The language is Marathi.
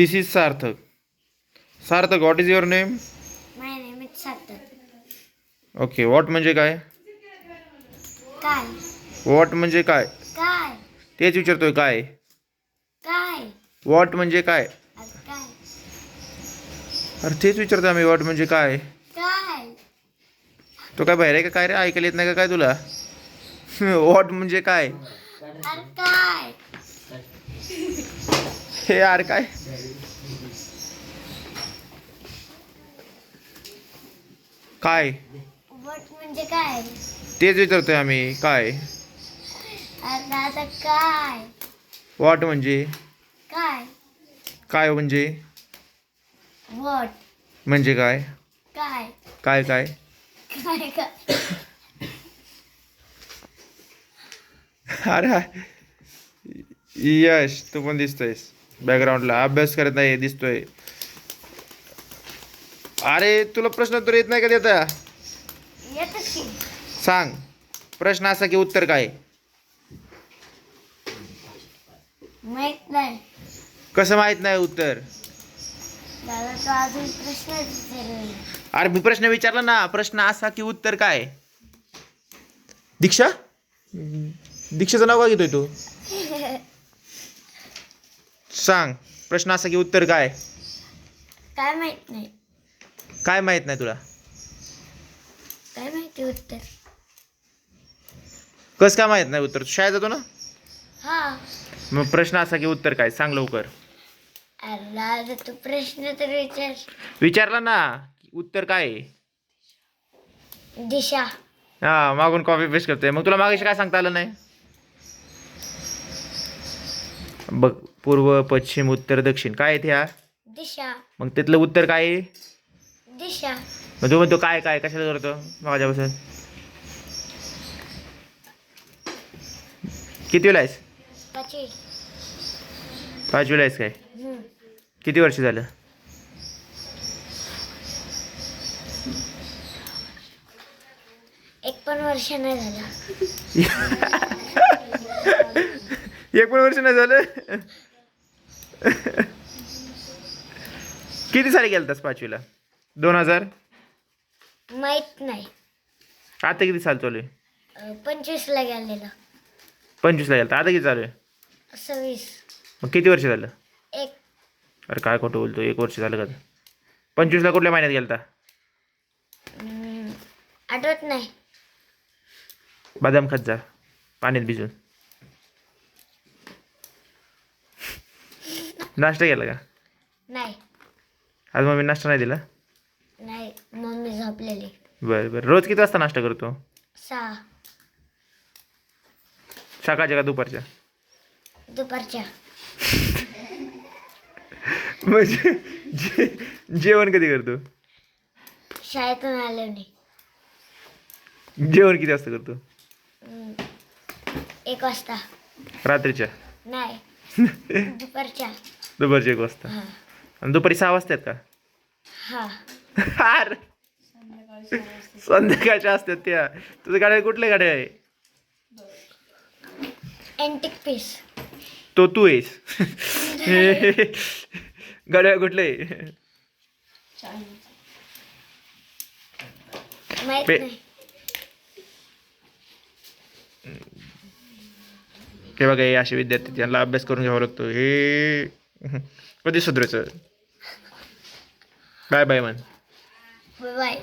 This is Sarthak Sarthak what is your name my name is Sarthak okay what म्हणजे काय काय व्हॉट म्हणजे काय काय तेच विचारतोय काय काय व्हॉट म्हणजे काय काय अरे तेच विचारतोय आम्ही व्हॉट म्हणजे काय काय तो काय बाहेर आहे का काय रे ऐकायला येत नाही का काय तुला व्हॉट म्हणजे काय अरे काय हे यार काय काय? वट म्हणजे काय? तेच विचारतोय आम्ही काय? अरे आता काय? व्हॉट म्हणजे? काय? काय म्हणजे? वट. म्हणजे काय? काय? काय काय? काय काय? अरे यश तू पण दिसतोयस. बॅकग्राऊंडला अभ्यास करत नाही दिसतोय. अरे तुला प्रश्न तर येत नाही का देता? सांग. प्रश्न असा की उत्तर काय? माहीत नाही. कसं माहीत नाही उत्तर? अरे मी प्रश्न विचारला ना. प्रश्न असा की उत्तर काय? दीक्षा? दीक्षाचं नाव का घेतोय तू? सांग. प्रश्न असा की उत्तर काय? काय माहीत नाही. काय माहीत नाही तुला? काय माहिती उत्तर? कस काय माहीत नाही उत्तर? तू शाळेत जातो ना? हा. मग प्रश्न असा की उत्तर काय? सांग लवकर. अरे दादा तू प्रश्न तर विचार. विचारला ना उत्तर काय? आहे? दिशा. हा मागून कॉपी पेस्ट करतोय. मग तुला मागाशी काय सांगता आलं नाही? बघ पूर्व पश्चिम उत्तर दक्षिण. काय आहेत ह्या? दिशा. मग त्यातलं उत्तर काय? आहे दिशा. मग तू म्हणतो काय काय कशाला करतो माझ्यापासून किती वेळा आहेस? पाचवी. पाच वेळा आहेस काय? हम्म. किती वर्ष झालं? एक पण वर्ष नाही झाला. एक पण वर्ष नाही झालं? किती साली गेलतास पाचवीला? दोन हजार? माहीत नाही. आता किती साल चालू आहे? अं, पंचवीसला गेलेलं. पंचवीसला गेलता. आता किती चालू आहे? सव्वीस. मग किती वर्ष झालं? एक. अरे काय खोटं बोलतो एक वर्ष झालं का पंचवीसला कुठल्या महिन्यात गेलता? हम्म, आठवत नाही. बदाम खात जा पाण्यात भिजून. नाश्ता केला का? नाही. आज मग मी नाश्ता नाही दिला? नाही मम्मी झोपलेली. बरं बरं. रोज किती वाजता नाश्ता करतो? सहा. सकाळच्या का दुपारच्या? दुपारच्या. म्हणजे जे जेवण कधी करतो? शाळेतून आले नाही जेवण किती वाजता करतो? हम्म, एक वाजता. रात्रीच्या? नाही. दुपारच्या. दुपारच्या एक वाजता. हा. आणि दुपारी सहा वाजता आहेत हा. अरे संध्याकाळच्या असतात त्या. तुझ्या गाड्या कुठल्या गाड्या आहे? अँटिक पीस तो तू आहेस. गाड्या कुठल्या आहे? हे बघा हे असे विद्यार्थी त्यांना अभ्यास करून घ्यावा लागतो. हे कधी सुधारायचं? बाय बाय मन बाय